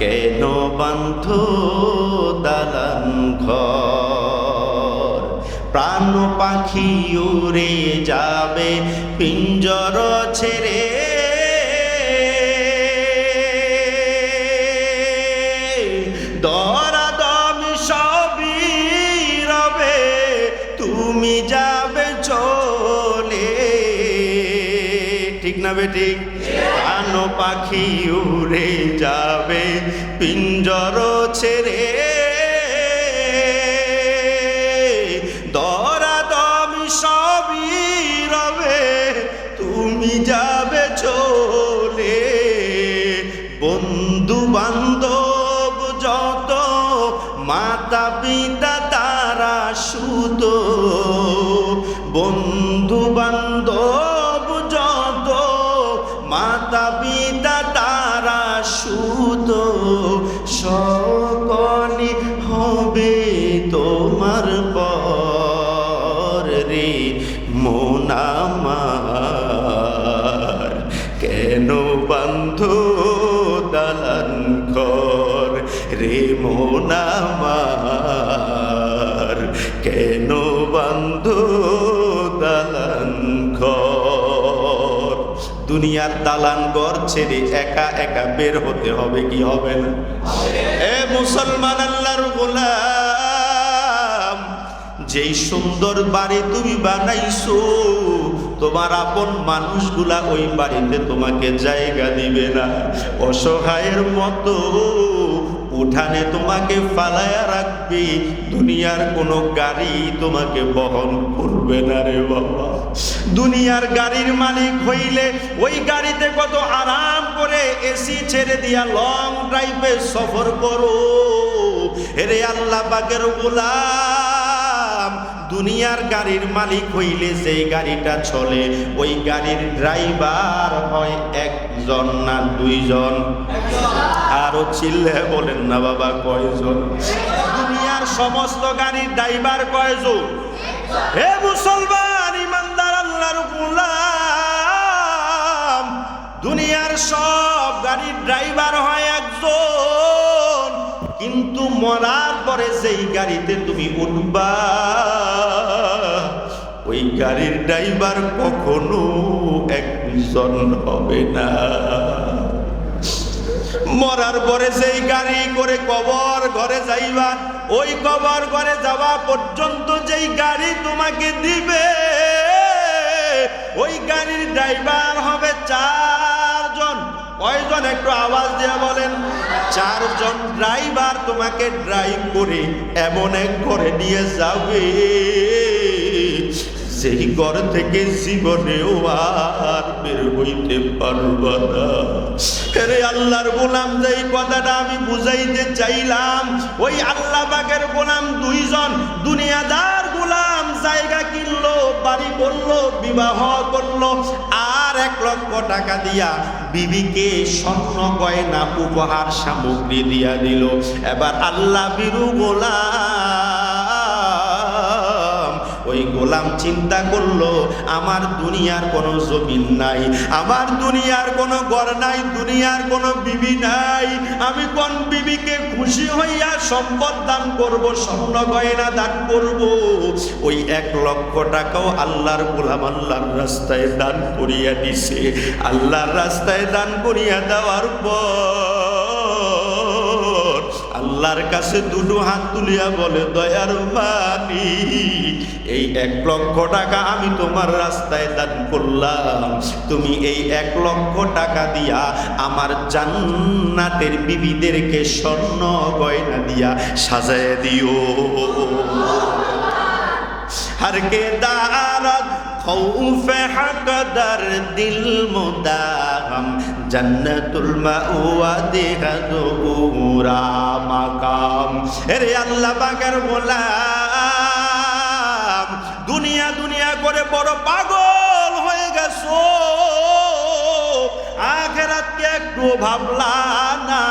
কেন বান্ধ দালান ঘর? প্রাণ পাখি উড়ে যাবে, পিঞ্জর ছেড়ে। তুমি যাবে চলে। ঠিক না বেঠিক প্রাণ পাখি উড়ে যাবে, পিঞ্জর ছেড়ে। রবে, তুমি যাবে বন্ধু বান্ধব যত তারা সুত। বন্ধু বান্ধব সকলে হবে তোমার পরে মোনামার কেন বান্ধ দালান কর রে? মোনামার কেন দুনিয়ার দালান ঘর ছেড়ে একা একা বের হতে হবে, কি হবে না? এ মুসলমান আল্লাহর গোলাম, যেই সুন্দর বাড়ি তুমি বানাইছো, তোমার আপন মানুষগুলা ওই বাড়িতে তোমাকে জায়গা দিবে না। অসহায়ের মতো উঠানে তোমাকে ফালায়া রাখবে, দুনিয়ার কোনো গাড়ি তোমাকে বহন করবে না রে বাবা। দুনিয়ার গাড়ির মালিক হইলে ওই গাড়িতে কত আরাম করে এসি ছেড়ে দিয়া লং ড্রাইভে সফর করো। হেরে আল্লাহ পাকের গোলাম, দুনিয়ার গাড়ির মালিক হইলে যেই গাড়িটা চলে, ওই গাড়ির ড্রাইভার হয় একজন না দুইজন? আরও চিল্লে বলেন না বাবা, কয়জন? দুনিয়ার সমস্ত গাড়ির ড্রাইভার কয়জন? হে মুসলমান! দুনিয়ার সব গাড়ির ড্রাইভার হয় একজন, কিন্তু মরার পরে যেই গাড়িতে তুমি উঠবা, ওই গাড়ির ড্রাইভার কখনো একজন হবে না। মরার পরে সেই গাড়ি করে কবর ঘরে যাইবা, ওই কবর ঘরে যাওয়া পর্যন্ত যেই গাড়ি তোমাকে দিবে ওই গাড়ির ড্রাইভার হবে চারজন। কয়জন একটু আওয়াজ দিয়ে বলেন? চারজন ড্রাইভার তোমাকে ড্রাইভ করে এমন এক ঘরে নিয়ে যাবে। সেই ঘর থেকে জীবনেও আর বের হইতে পারব না। আরে আল্লাহর গোলাম, যেই কথাটা আমি বুঝাইতে চাইলাম, ওই আল্লাহ বাগের গোলাম দুইজন দুনিয়াদার জায়গা কিনলো, বাড়ি করল, বিবাহ করল, আর এক লক্ষ টাকা দিয়া বিবিকে স্বর্ণ গয়না উপহার সামগ্রী দিয়া দিল। এবার আল্লাহ বিরু ওই গোলাম চিন্তা করল, আমার দুনিয়ার কোনো জমিন নাই, আমার দুনিয়ার কোনো ঘর নাই, দুনিয়ার কোনো বিবি নাই। আমি কোন বিবিকে খুশি হইয়া সম্পদ দান করব, স্বর্ণ গয়না দান করব? ওই এক লক্ষ টাকাও আল্লাহর গোলাম আল্লাহর রাস্তায় দান করিয়া দিছে। আল্লাহর রাস্তায় দান করিয়া দেওয়ার পর আল্লাহর কাছে দুটো হাত তুলিয়া বলে, দয়ার বাণী, এই এক লক্ষ টাকা আমি তোমার রাস্তায় দান করলাম। তুমি এই এক লক্ষ টাকা দিয়া আমার জান্নাতের বিবিদেরকে স্বর্ণ গয়না দিয়া সাজায় দিও। আর কে দা খৌফে হাকদার দিল মুদাহাম জন্নতুল মাউয়া দেহা দুরা মাকাম রে আল্লাহ পাকের গোলাম, দুনিয়া দুনিয়া করে বড় পাগল হয়ে গেছো। আর আখেরাতকে একটু ভাবলা না?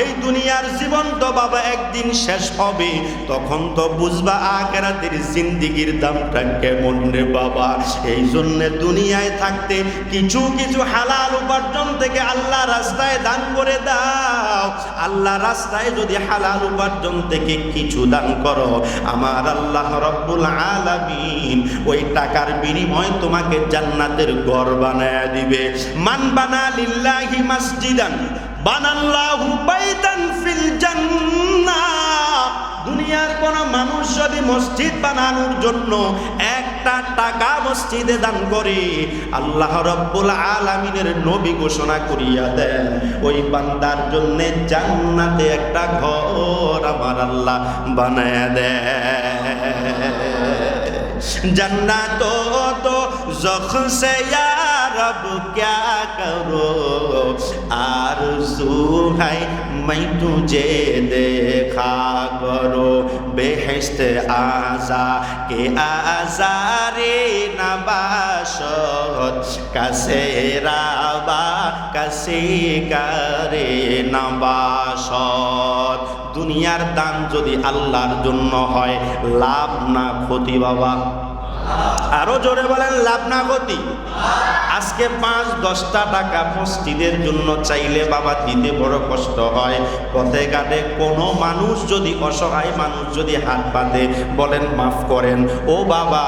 এই দুনিয়ার জীবন তো বাবা একদিন শেষ হবে। তখন তো বুঝবা আখেরাতের জিন্দিগির দামটা কেমন রে বাবা। এই জন্য দুনিয়ায় থাকতে কিছু কিছু হালাল উপার্জন থেকে আল্লাহ রাস্তায় দান করে দাও। আল্লাহ রাস্তায় যদি হালাল উপার্জন থেকে কিছু দান করো, আমার আল্লাহ রব্বুল আলামিন ওই টাকার বিনিময়ে তোমাকে জান্নাতের ঘর বানায় দিবে। মান বানা লিল্লাহি মসজিদান। বানাল্লাহু বাইতান ফিল জান্নাহ। দুনিয়ার কোন মানুষ যদি মসজিদ বানানোর জন্য একটা টাকা মসজিদে দান করে, আল্লাহ রব্বুল আলামিনের নবী ঘোষণা করিয়া দেন, ওই বান্দার জন্য জান্নাতে একটা ঘর আমার আল্লাহ বানায় দেন। জান্নাত তো যখন সেয়া रब क्या करो आरज़ू है मैं तुझे देखा करो बेहस्त आजा के आजारे नबाशत कसे राबा कसे करे নবাসত দুনিয়ার দান যদি আল্লাহর জন্য হয় লাভ না ক্ষতি বাবা আরও জোরে বলেন, লাভ না ক্ষতি। আজকে পাঁচ, দশটা টাকা মসজিদের জন্য চাইলে বাবা দিতে বড় কষ্ট হয়। পথে ঘাটে কোনো মানুষ যদি অসহায় মানুষ যদি হাত পাতে বলেন, মাফ করেন। ও বাবা,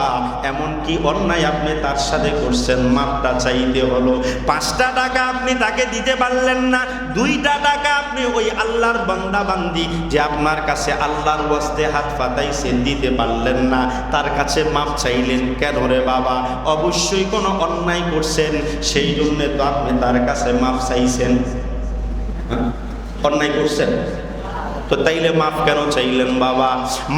এমন কি অন্যায় আপনি তার সাথে করছেন? মাপটা চাইতে হলো। পাঁচটা টাকা আপনি তাকে দিতে পারলেন না দুইটা টাকা আপনি ওই আল্লাহর বান্দা বান্দি যে আপনার কাছে আল্লাহর বস্তে হাত পাতাইছে দিতে পারলেন না, তার কাছে মাপ চাইলেন, কেন রে বাবা? অবশ্যই কোনো অন্যায় করছেন, সেই জন্যে তো আপনি তার কাছে মাপ চাইছেন। হ্যাঁ? অন্যায় করছেন? তো তাইলে মাফ কেন চাইলেন বাবা?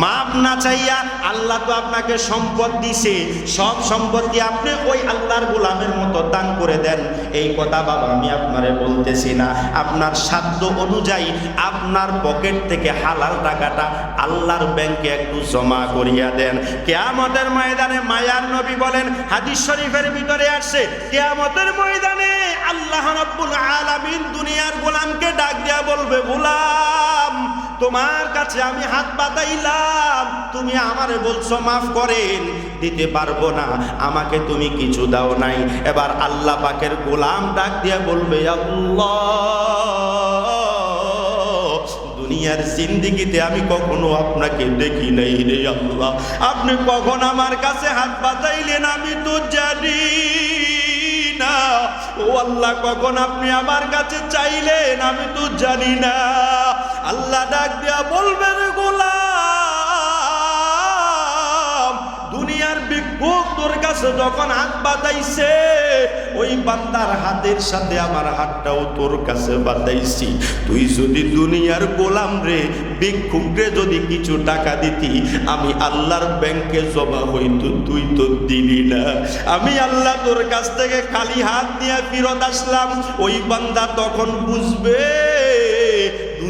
মাফ না চাইয়া আল্লাহ তো আপনাকে সম্পদ দিছে। সব সম্পত্তি আপনি ওই আল্লাহর গোলামের মতো দান করে দেন। এই কথা বাবা আমি আপনারে বলতেছি না। আপনার সাধ্য অনুযায়ী আপনার পকেট থেকে হালাল টাকাটা আল্লাহর ব্যাংকে একটু জমা করিয়া দেন। কেয়ামতের ময়দানে মায়ার নবী বলেন, হাদিস শরীফের ভিতরে আসছে কেয়ামতের ময়দানে আল্লাহ রাব্বুল আলামিন দুনিয়ার গোলামকে ডাক দিয়া বলবে, গোলাম তোমার কাছে আমি হাত পাতাইলাম তুমি আমারে বলছো, মাফ করেন, দিতে পারব না। আমাকে তুমি কিছু দাও নাই। এবার আল্লাহ পাকের গোলাম ডাক দিয়া বলবে দুনিয়ার জিন্দিগিতে আমি কখনো আপনাকে দেখি নাই রে আল্লাহ। আপনি কখন আমার কাছে হাত বাতাইলেন আমি তো জানি না। ও আল্লাহ, কখন আপনি আমার কাছে চাইলেন? আমি তো জানি না। আল্লাহ ডাক দিয়া বলবেন গোলাম! ভিক্ষুক তোর কাছে যখন হাত বাতাইছে ওই বান্দার হাতের সাথে আমার হাতটাও তোর কাছে বাতাইছি তুই যদি দুনিয়ার গোলাম রে ভিক্ষুক রে যদি কিছু টাকা দিতি, আমি আল্লাহর ব্যাংকে জমা হইতো, তুই তো দিলি না। আমি আল্লাহ তোর কাছ থেকে খালি হাত নিয়ে ফিরত আসলাম, ওই বান্দা তখন বুঝবে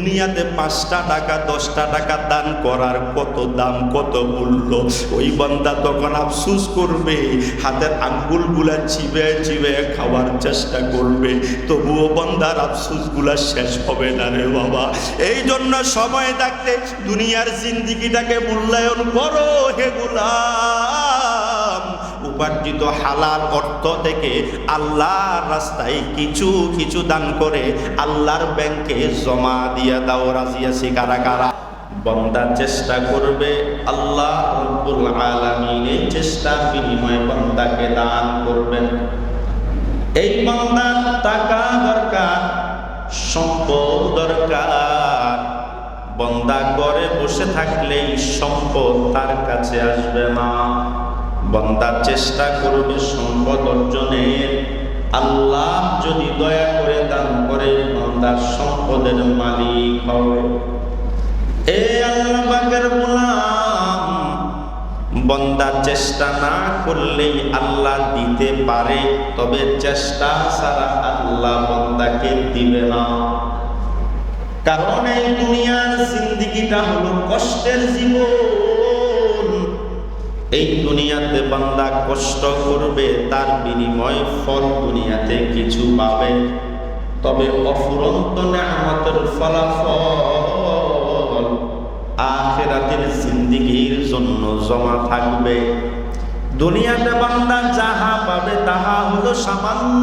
দুনিয়াতে পাঁচটা টাকা দশটা টাকা দান করার কত দাম, কত মূল্য? ওই বান্দা তখন আফসুস করবে, হাতের আঙ্গুলগুলা চিবে চিবে খাওয়ার চেষ্টা করবে। তবুও বান্দার আফসুসগুলা শেষ হবে না রে বাবা। এই জন্য সময় থাকতে দুনিয়ার জিন্দিগিটাকে মূল্যায়ন করো হে গোলাম উপার্জিত হালাল অর্থ থেকে আল্লাহর রাস্তায় কিছু কিছু দান করে আল্লাহর ব্যাংকে জমা দিয়া দাও রাজিয়াছি কারা কারা? বন্দা চেষ্টা করবে, আল্লাহ রব্বুল আলামিন এই চেষ্টার বিনিময়ে বন্দাকে দান করবেন। এই বন্দার টাকা দরকার, সম্পদ দরকার। বন্দা ঘরে বসে থাকলেই সম্পদ তার কাছে আসবে না। বন্দা চেষ্টা করবে সম্পদ অর্জনের। আল্লাহ যদি দয়া করে দান করে বন্দার সম্পদের মালিক হবে। এ আল্লাহ চেষ্টা না করলেই আল্লাহ দিতে পারে, তবে চেষ্টা ছাড়া আল্লাহ বন্দাকে দিবে না। কারণ এই দুনিয়ার জিন্দিগিটা হলো কষ্টের জীবন। এই দুনিয়াতে বান্দা কষ্ট করবে, তার বিনিময় ফল দুনিয়াতে কিছু পাবে। তবে অফুরন্ত নেয়ামতের ফলাফল আখেরাতের জিন্দিগির জন্য জমা থাকবে। দুনিয়াতে বান্দা যাহা পাবে, তাহা হলো সামান্য।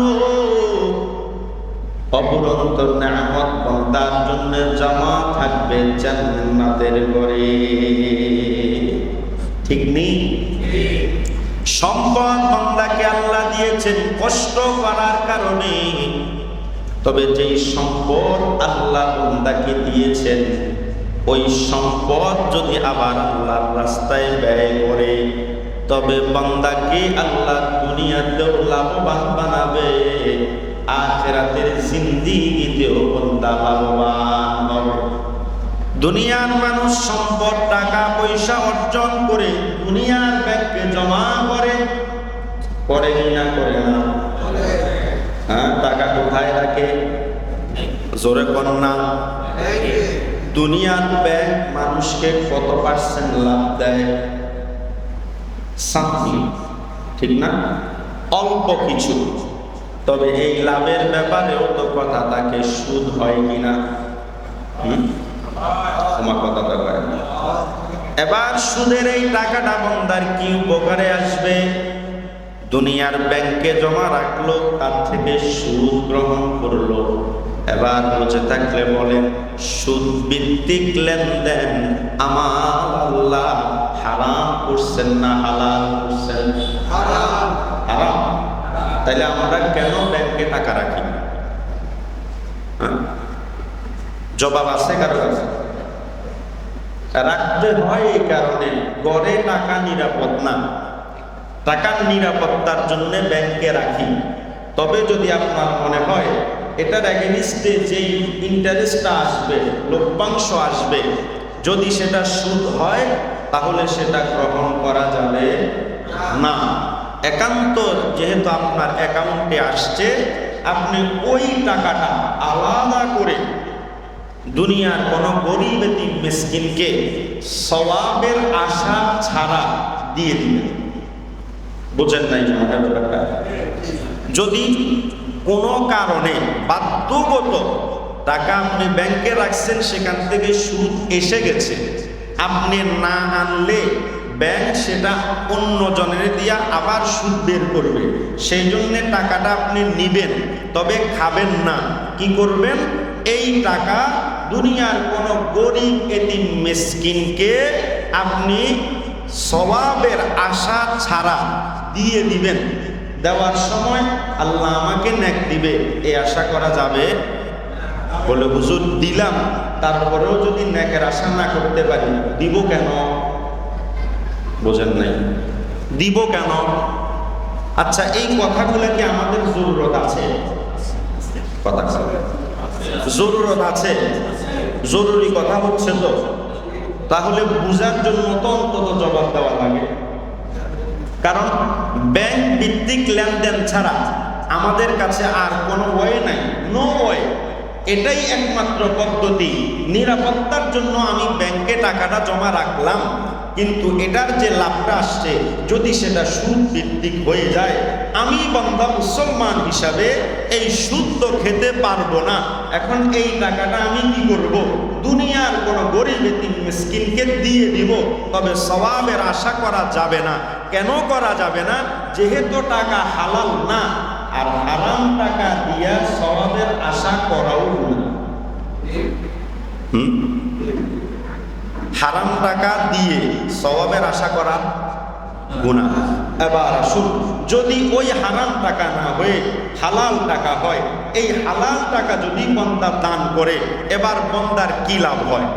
অপুরন্ত নেয়ামত বান্দার জন্য জমা থাকবে জান্নাতের ঘরে। ঠিক নেই সম্পদ বান্দাকে আল্লাহ দিয়েছেন কষ্ট করার কারণে। তবে যেই সম্পদ আল্লাহ বান্দাকে দিয়েছেন, ওই সম্পদ যদি আবার আল্লাহর রাস্তায় ব্যয় করে, তবে বান্দাকে আল্লাহ দুনিয়াতেও লাভবান বানাবে, আখেরাতের জিন্দিগিতেও বন্দা লাভবান। দুনিয়ার মানুষ সম্পদ, টাকা, পয়সা অর্জন করে দুনিয়ার ব্যাংকে জমা করে করে না করে না? হ্যাঁ টাকা কোথায় রাখে? জোরে কন্যা দুনিয়ার ব্যাংক মানুষকে কত পার্সেন্ট লাভ দেয়? ঠিক না? অল্প কিছু। তবে এই লাভের ব্যাপারেও তো কথা, তাকে সুদ হয় কিনা হুম? তোমার কথাটা কয় এবার সুদের এই টাকাটা বন্দার কি উপকারে আসবে? দুনিয়ার ব্যাংকে জমা রাখল তার থেকে সুদ গ্রহণ করল। এবার বুঝে থাকলে বলেন সুদ ভিত্তিক লেনদেন আমার আল্লাহ হারাম করছেন না হালাল করছেন? হারাম। তাইলে আমরা কেন ব্যাংকে টাকা রাখি হ্যাঁ? জবাব আছে কারও কাছে? রাখতে হয় এই কারণে। গড়ে টাকা নিরাপদ না। টাকার নিরাপত্তার জন্য ব্যাংকে রাখি। তবে যদি আপনার মনে হয়, এটার এগেনিস্টে যেই ইন্টারেস্টটা আসবে, লভ্যাংশ আসবে, যদি সেটা সুদ হয়, তাহলে সেটা গ্রহণ করা যাবে না। একান্ত যেহেতু আপনার অ্যাকাউন্টে আসছে, আপনি ওই টাকাটা আলাদা করে দুনিয়ার কোন গরিব মিসকিনকে সওয়াবের আশা ছাড়া দিয়ে দিবেন বুঝেন নাই যদি কোনো কারণে বাধ্যগত টাকা আপনি ব্যাংকে রাখছেন, সেখান থেকে সুদ এসে গেছে, আপনি না আনলে ব্যাংক সেটা অন্য জনের দিয়া আবার সুদ বের করবে। সেই জন্যে টাকাটা আপনি নিবেন, তবে খাবেন না। কি করবেন? এই টাকা দুনিয়ার কোনো গরিব এতিম মেসকিনকে আপনি সবাবের আশা ছাড়া দিয়ে দিবেন। দেওয়ার সময় আল্লাহ আমাকে ন্যাক দিবে এই আশা করা যাবে? বলে, হুজুর, দিলাম। তারপরেও যদি ন্যাকের আশা না করতে পারি, দিব কেন? বোঝেন নাই। দিব কেন? আচ্ছা এই কথাগুলো কি আমাদের জরুরত আছে? কথা। জরুরত আছে। জরুরি কথা হচ্ছে তো। তাহলে বুঝার জন্য তো অন্তত জবাব দেওয়া লাগে। কারণ ব্যাংক ভিত্তিক লেনদেন ছাড়া আমাদের কাছে আর কোনো ওয়ে নাই। নো ওয়ে এটাই একমাত্র পদ্ধতি। নিরাপত্তার জন্য আমি ব্যাংকে টাকাটা জমা রাখলাম। কিন্তু এটার যে লাভটা আসছে, যদি সেটা সুদ ভিত্তিক হয়ে যায় আমি বন্ধা মুসলমান হিসাবে এই সুদ খেতে পারব না। এখন এই টাকাটা আমি কি করব? দুনিয়ার কোনো গরিব মিসকিনকে দিয়ে দিব, তবে স্বভাবের আশা করা যাবে না। কেন করা যাবে না? যেহেতু টাকা হালাল না, আর হারাম টাকা দিয়া স্বভাবের আশা করাও না হারাম টাকা দিয়ে স্বভাবের আশা করা গুণা এবার আসুন, যদি ওই হারাম টাকা না হয়ে হালাল টাকা হয়, এই হালাল টাকা যদি বন্দা দান করে, এবার বন্দার কি লাভ হয়?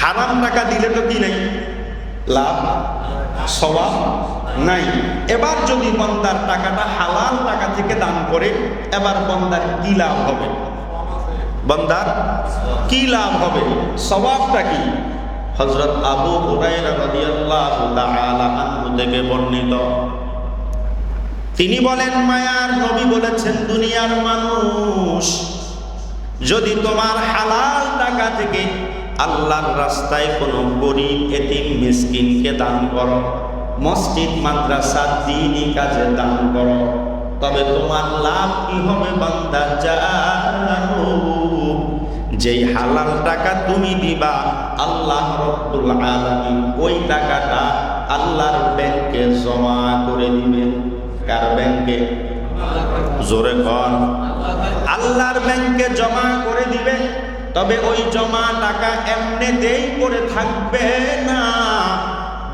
হারাম টাকা দিলে তো কি নেই? লাভ? সবাব নাই। এবার যদি বন্দার টাকাটা হালাল টাকা থেকে দান করে, এবার বন্দার কি লাভ হবে? বন্দার? কি লাভ হবে? স্বভাবটা কি? হজরত আবু থেকে বর্ণিত। তিনি বলেন, মায়ার নবী বলেছেন, দুনিয়ার মানুষ যদি তোমার হালাল টাকা থেকে আল্লাহর রাস্তায় কোনো গরিব, এতিম, মিসকিনকে দান করো, মসজিদ, মাদ্রাসা, দিনই কাজে দান করো, তবে তোমার লাভ কি হবে বান্দা? জানো যেই হালাল টাকা তুমি দিবা, আল্লাহ রব্বুল আলামিন ওই টাকাটা আল্লাহর ব্যাংকে জমা করে দিবেন। কার ব্যাংকে? জোরে কন। আল্লাহর ব্যাংকে জমা করে দিবে তবে ওই জমা টাকা এমনিতেই করে থাকবে না।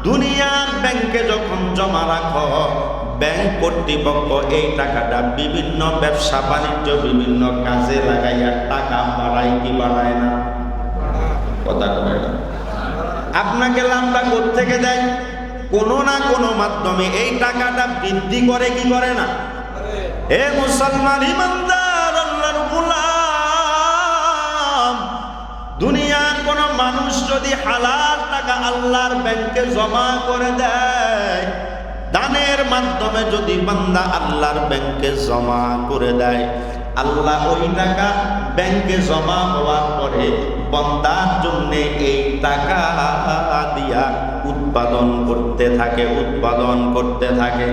দুনিয়ার ব্যাংকে যখন জমা রাখো ব্যাংক কর্তৃপক্ষ এই টাকাটা বিভিন্ন ব্যবসা, বাণিজ্য, বিভিন্ন কাজে লাগাইয়া টাকা বাড়ায় কি বাড়ায় না? কথা না। আপনাকে লাভটা থেকে দেয়? কোনো না কোনো মাধ্যমে এই টাকাটা বৃদ্ধি করে কি করে না? হে মুসলমান ইমানদার, আল্লাহর গোলাম, দুনিয়ার কোন মানুষ যদি হালাল টাকা আল্লাহর ব্যাংকে জমা করে দেয় দানের মাধ্যমে যদি বান্দা আল্লাহর ব্যাংকে জমা করে দেয়, আল্লাহ ওই টাকা ব্যাংকে জমা হওয়ার পরে বন্দার জন্য এই টাকা দিয়া উৎপাদন করতে থাকে, উৎপাদন করতে থাকে।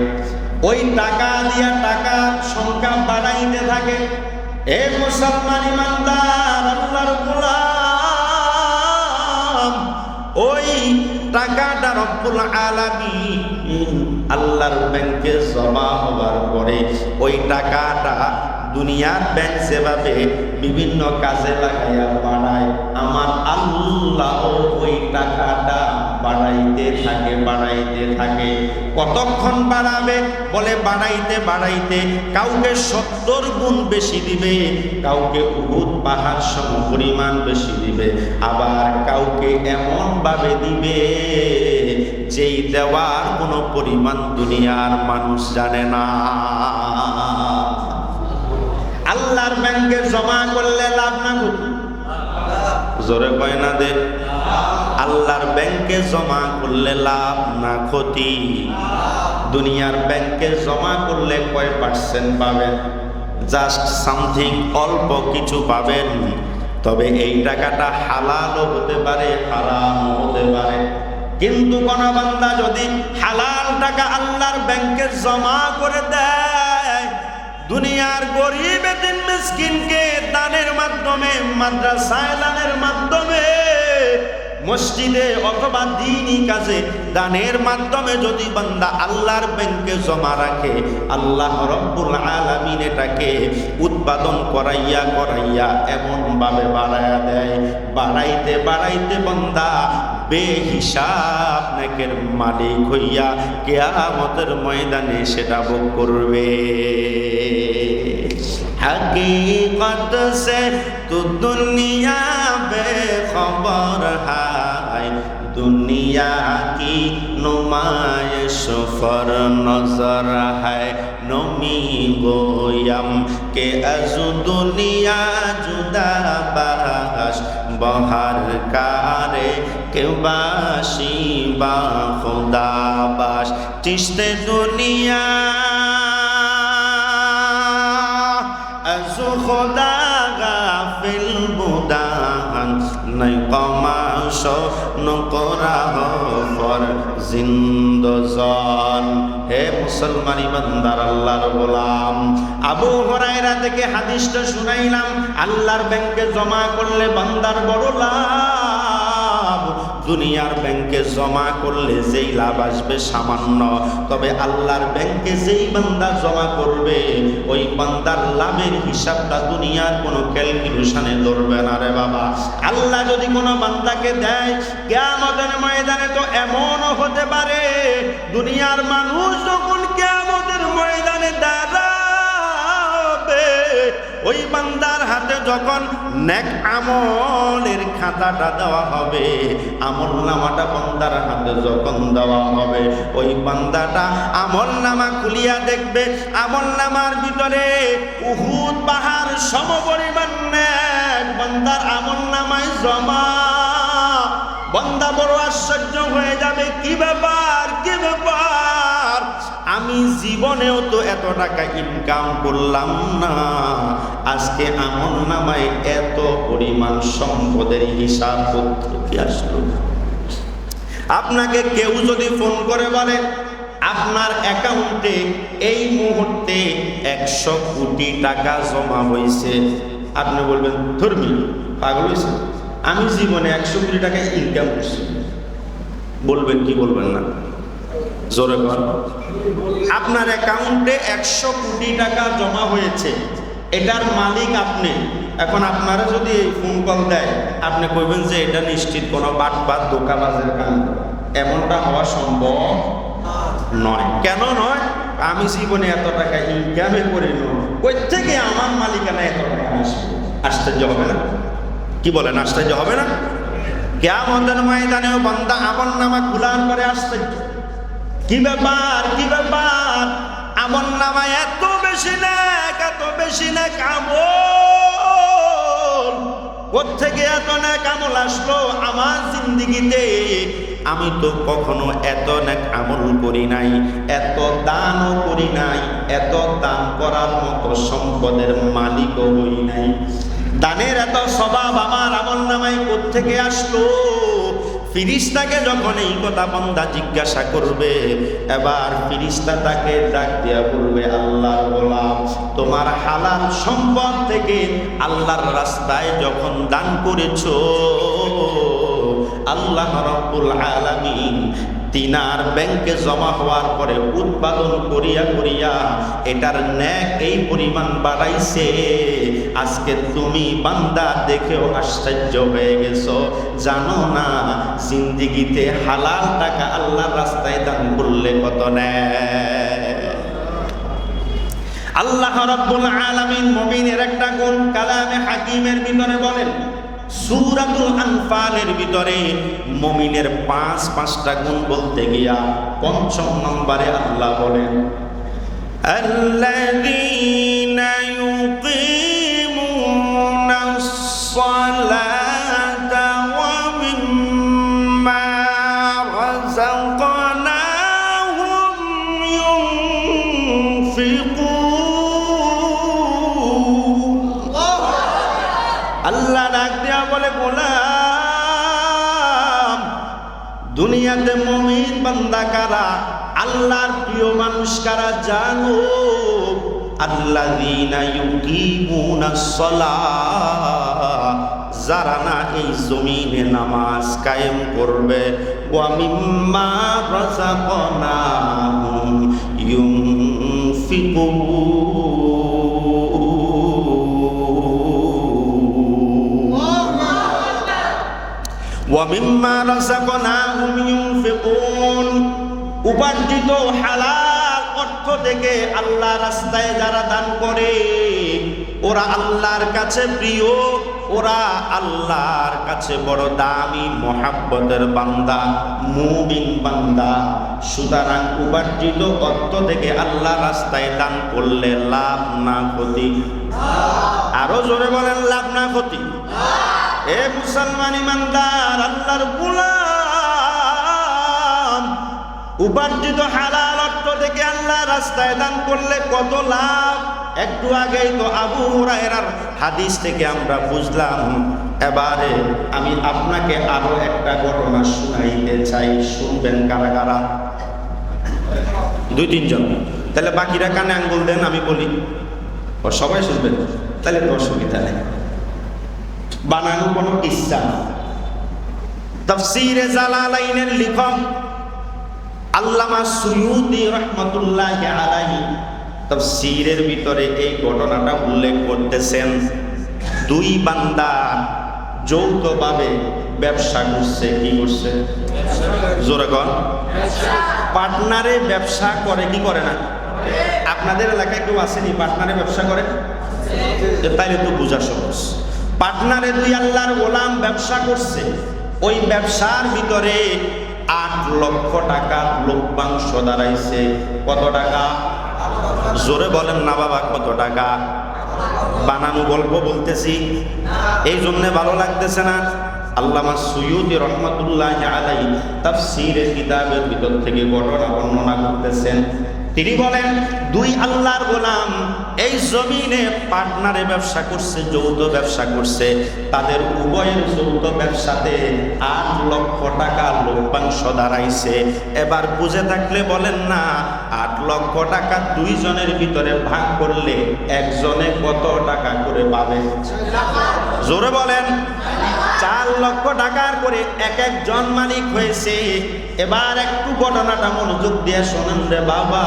ওই টাকা দিয়া টাকার সংখ্যা বাড়াইতে থাকে। এ মুসলমান ইমানদার আল্লাহর গোলাম, ওই টাকাটা রব্বুল আলামিন আল্লাহর ব্যাংকে জমা হওয়ার পরে ওই টাকাটা দুনিয়ার ব্যাংক সেভাবে বিভিন্ন কাজে লাগাইয়া বাড়ায় আমার আল্লাহ ওই টাকাটা বাড়াইতে থাকে বাড়াইতে থাকে। কতক্ষণ বাড়াবে? বলে বাড়াইতে বাড়াইতে কাউকে সত্তর গুণ বেশি দিবে, কাউকে উহুদ পাহাড় সম পরিমাণ বেশি দিবে, আবার কাউকে এমনভাবে দিবে যেই দেওয়ার কোনো পরিমাণ দুনিয়ার মানুষ জানে না। আল্লাহর ব্যাংকে জমা করলে লাভ না জোরে কয় না দে। আল্লাহর ব্যাংকে জমা করলে লাভ না ক্ষতি। দুনিয়ার ব্যাংকে জমা করলে কয় পার্সেন্ট পাবেন? জাস্ট সামথিং অল্প কিছু পাবেন। তবে এই টাকাটা হালালও হতে পারে, হারামও হতে পারে। কিন্তু কোন বান্দা যদি হালাল টাকা আল্লাহর ব্যাংকে জমা করে দেয়, দুনিয়ার গরিব এতিম মিসকিনকে দানের মাধ্যমে, মাদ্রাসায় দানের মাধ্যমে, মসজিদে অথবা দিনই কাজে দানের মাধ্যমে যদি বান্দা আল্লাহর ব্যাংকে জমা রাখে, আল্লাহ রব্বুল আলামিন এটাকে উৎপাদন করাইয়া করাইয়া এমনভাবে বাড়াইয়া দেয়। বাড়াইতে বাড়াইতে বান্দা বেহিসাব নেকের মালিক হইয়া কেয়ামতের ময়দানে সেটা ভোগ করবে। হকীকত সে তো দুনিয়া বে খবর হায়, দুনিয়া কি নুমায় সফর নজর হায়, নমি গোয়ম কে আজু দুনিয়া জুদা বাস বহার কারে কেউ বাসি বা খোদাবাস চিস্তে দুনিয়া। আসু খোদা গাফিল বুদান নাই কমাস নকরা হর জিন্দজন। হে মুসলমান বান্দার আল্লাহর গোলাম। আবু হরাইরা থেকে হাদিসটা শুনাইলাম, আল্লাহর ব্যাংকে জমা করলে বান্দার বড় লাভ। দুনিয়ার ব্যাংকে জমা করলে যেই লাভ আসবে সামান্য। তবে আল্লাহর ব্যাংকে যেই বান্দা জমা করবে, ওই বান্দার লাভের হিসাবটা দুনিয়ার কোনো ক্যালকুলেশনে ধরবে না রে বাবা। আল্লাহ যদি কোনো বান্দাকে দেয়, কেয়ামতের ময়দানে তো এমনও হতে পারে, দুনিয়ার মানুষ ওই বান্দার হাতে যখন নেক আমলের খাতাটা দেওয়া হবে, আমল নামাটা বান্দার হাতে যখন দেওয়া হবে, ওই বান্দাটা আমল নামা খুলিয়া দেখবে, আমল নামার ভিতরে উহুদ, পাহাড় সমপরিমাণ নেক। বান্দার আমল নামায় জমা। বন্দা বড় আশ্চর্য হয়ে যাবে, কি ব্যাপার? কি ব্যাপার? আমি জীবনেও তো এত টাকা ইনকাম করলাম না। আজকে আমল নামায় এত পরিমাণ সম্পদের হিসাব কি আসলো। আপনাকে কেউ যদি ফোন করে বলে, আপনার অ্যাকাউন্টে এই মুহূর্তে একশো কোটি টাকা জমা হয়েছে আপনি বলবেন, ধর্মী, পাগল হয়েছে আমি জীবনে একশো কোটি টাকা ইনকাম করছি। বলবেন কি বলবেন না? জোরে কর আপনার অ্যাকাউন্টে একশো কোটি টাকা জমা হয়েছে। এটার মালিক আপনি। এখন আপনারা যদি এই ফোন কল দেয়, আপনি কইবেন যে এটা নিশ্চিত কোনো বাট দোকাবাজের কাম এমনটা হওয়া সম্ভব নয়। কেন নয়? আমি জীবনে এত টাকা ইনকামে করি ওই থেকে আমার মালিকানা এত টাকা আসবে আশ্চর্য হবে না? কি বলেন, আশ্চর্য হবে না? কেমন ময়দানেও বান্দা আমল নামা খুলার করে আশ্চর্য কি ব্যাপার কি ব্যাপার? আমল নামা এত বেশি না এত বেশি না কামল কোথেকে এত না কামল আসলো আমার জিন্দিগিতে? আমি তো কখনো এত নেক আমল করি নাই, এত দানও করি নাই, এত দান করার মতো সম্পদের মালিকও হই নাই। দানের এত স্বভাব আমার আমল নামাই থেকে আসলো? ফিরিস্তাকে যখন এই কথা বন্দা জিজ্ঞাসা করবে, এবার ফিরিস্তা তাকে ডাক দিয়া বলবে, আল্লাহর গোলাম, তোমার হালাল সম্পদ থেকে আল্লাহর রাস্তায় যখন দান করেছ, আল্লাহ রব্বুল আলামিন তিনার ব্যাংকে জমা হওয়ার পরে উৎপাদন করিয়া করিয়া এটার ন্যাক এই পরিমাণ বাড়াইছে। আজকে তুমি বান্দা দেখেও আশ্চর্য হয়ে গেছো। জানো না, জিন্দিগিতে হালাল টাকা আল্লাহর রাস্তায় দান করলে কত নেয় আল্লাহ রব্বুল আলামিন মুমিনের একটা গুণ কালামে হাকিমের ভিতরে বলেন সুরাতুল আনফালের ভিতরে মমিনের পাঁচ পাঁচটা গুণ বলতে গিয়া পঞ্চম নম্বরে আল্লাহ বলেন الذين يقيمون ডাক দেয়া বলে, গোলাম, দুনিয়াতে মমিন বান্দা কারা? আল্লাহর প্রিয় মানুষ কারা জানো সালাহ, যারা না এই জমিনে নামাজ কায়েম করবে। ওয়া মিম্মা রাযাকনাহুম ইউনফিকুন ওয়ামিম্মা রাযাকনাহুম ইউনফিকুন উপার্জিত হালাল অর্থ থেকে আল্লাহ রাস্তায় যারা দান করে, ওরা আল্লাহর কাছে প্রিয়, ওরা আল্লাহর কাছে বড় দামি মহাব্বতের বান্দা, মুমিন বান্দা। সুতরাং উপার্জিত অর্থ থেকে আল্লাহ রাস্তায় দান করলে লাভ না ক্ষতি। আরও জোরে বলেন, লাভ না ক্ষতি। এ মুসলমান ইমানদার আল্লাহর গোলাম। উপার্জিত হালাল অর্থ থেকে আল্লাহ রাস্তায় দান করলে কত লাভ? একটু আগেই তো আবু হুরায়রার হাদিস থেকে আমরা বুঝলাম। এবারে আমি আপনাকে আরও একটা ঘটনা শুনাইতে চাই। শুনবেন কারা কারা? দুই, তিনজন। তাহলে বাকিরা কানে আঙ্গুল দেন, আমি বলি। ও, সবাই শুনবেন। তাহলে তো অসুবিধা নেই। বানানো কোনো ইচ্ছা তফসিরে জালালাইনের লিখক আল্লামা সুয়ুদি রহমতুল্লাহ আলাইহি তফসিরের ভিতরে এই ঘটনাটা উল্লেখ করতেছেন, দুই বান্দা যৌথভাবে ব্যবসা করছে, কি করছে? জোরে কর পার্টনারে ব্যবসা করে, কি করে না? আপনাদের এলাকায় কেউ আসেনি, পার্টনারে ব্যবসা করে? তাইলে তো বোঝা সহজ। পার্টনারে দুই আল্লাহর গোলাম ব্যবসা করছে, ওই ব্যবসার ভিতরে আট লক্ষ টাকার লভ্যাংশ দাঁড়াইছে। কত টাকা? জোরে বলেন না বাবা, কত টাকা? বানানো গল্প বলতেছি। এই জন্যে ভালো লাগতেছে না। আল্লামা সৈয়দ রহমতুল্লাহ আলাই তাফসীরের কিতাবের ভিতর থেকে ঘটনা বর্ণনা করতেছেন। তিনি বলেন, দুই আল্লাহর গোলাম এই জমিনে পার্টনারে ব্যবসা করছে, যৌথ ব্যবসা করছে। তাদের উভয়ের যৌথ ব্যবসাতে আট লক্ষ টাকা লভ্যাংশ দাঁড়াইছে। এবার বুঝে থাকলে বলেন না, আট লক্ষ টাকা দুইজনের ভিতরে ভাগ করলে একজনে কত টাকা করে পাবে? জোরে বলেন চার লক্ষ টাকার করে এক একজন মালিক হয়েছে। এবার একটু ঘটনাটা মনোযোগ দিয়ে শোনেন রে বাবা।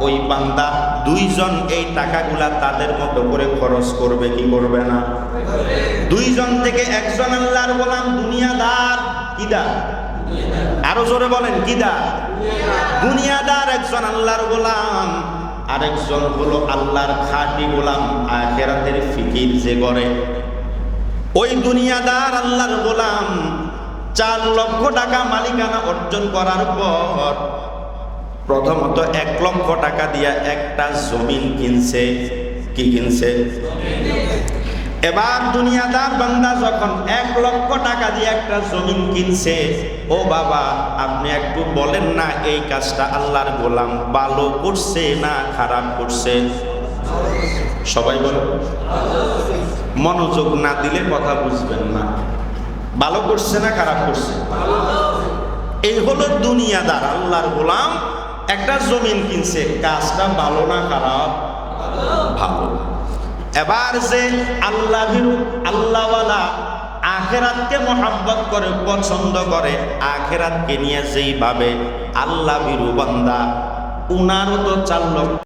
ওই বান্দা দুইজন এই টাকাগুলা তাদের মতো করে খরচ করবে, কি করবে না? দুইজন থেকে একজন আল্লাহর গোলাম, দুনিয়াদার কিদা? আরও জোরে বলেন, কিদা? দুনিয়াদার একজন আল্লাহর গোলাম, আরেকজন হলো আল্লাহর খাঁটি গোলাম, আখেরাতের ফিকির যে করে। ওই দুনিয়াদার আল্লাহর গোলাম, চার লক্ষ টাকা মালিকানা অর্জন করার পর প্রথমত এক লক্ষ টাকা দিয়া একটা জমিন কিনছে। কি কিনছে? এবার দুনিয়াদার বান্দা যখন এক লক্ষ টাকা দিয়ে একটা জমিন কিনছে, ও বাবা, আপনি একটু বলেন না এই কাজটা আল্লাহর গোলাম ভালো করছে না খারাপ করছে? সবাই বলো। মনোযোগ না দিলে কথা বুঝবেন না। ভালো করছে না খারাপ করছে? এই হলো দুনিয়াদার আল্লাহর গোলাম, একটা জমিন কিনছে, কাজটা ভালো না খারাপ? ভালো। এবার যে আল্লাহ আল্লাহওয়ালা আখেরাতকে মহাব্বত করে, পছন্দ করে, আখেরাতকে নিয়ে যেইভাবে আল্লাহ বিরু বান্দা, উনারও তো লক্ষ